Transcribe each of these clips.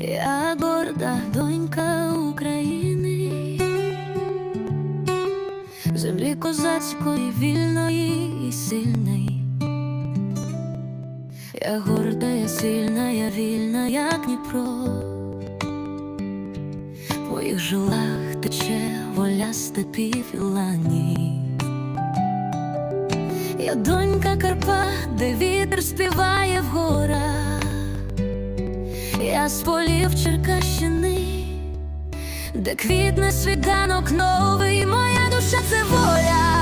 Я горда донька України, землі козацької, вільної і сильної. Я горда, я сильна, я вільна, як Дніпро. В моїх жилах тече воля степів і ланів. Я донька Карпат, де вітер співає в горах. Я з полів Черкащини, де квітне світанок новий, моя душа це воля,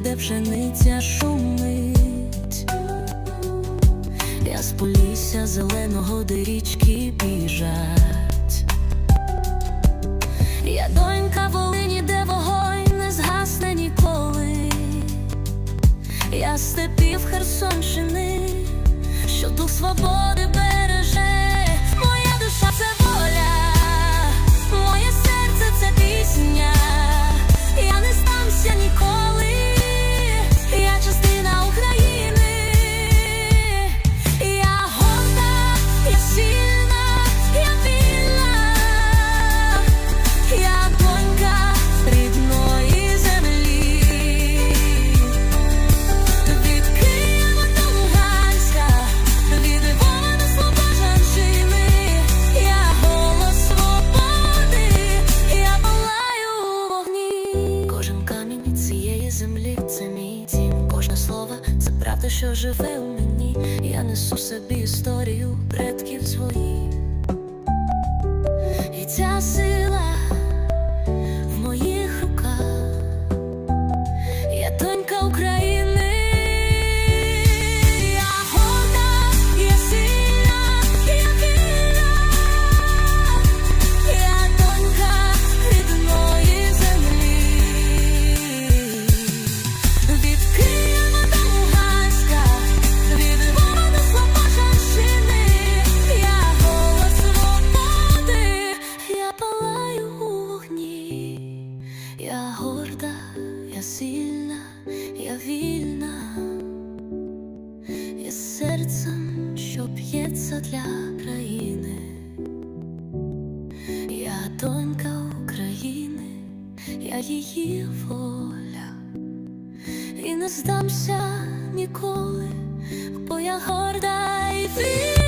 Де пшениця шумить. Я з полісся зеленого, де річки біжать. Я донька Волині, де вогонь не згасне ніколи. Я степів Херсонщини, що дух свободи береже. Правда, що живе у мені. Я несу собі історію предків своїх. І ця сила в моїх руках. Я донька України. Б'ється для країни. Я донька України, я її воля, і не здамся ніколи, бо я горда і вільна.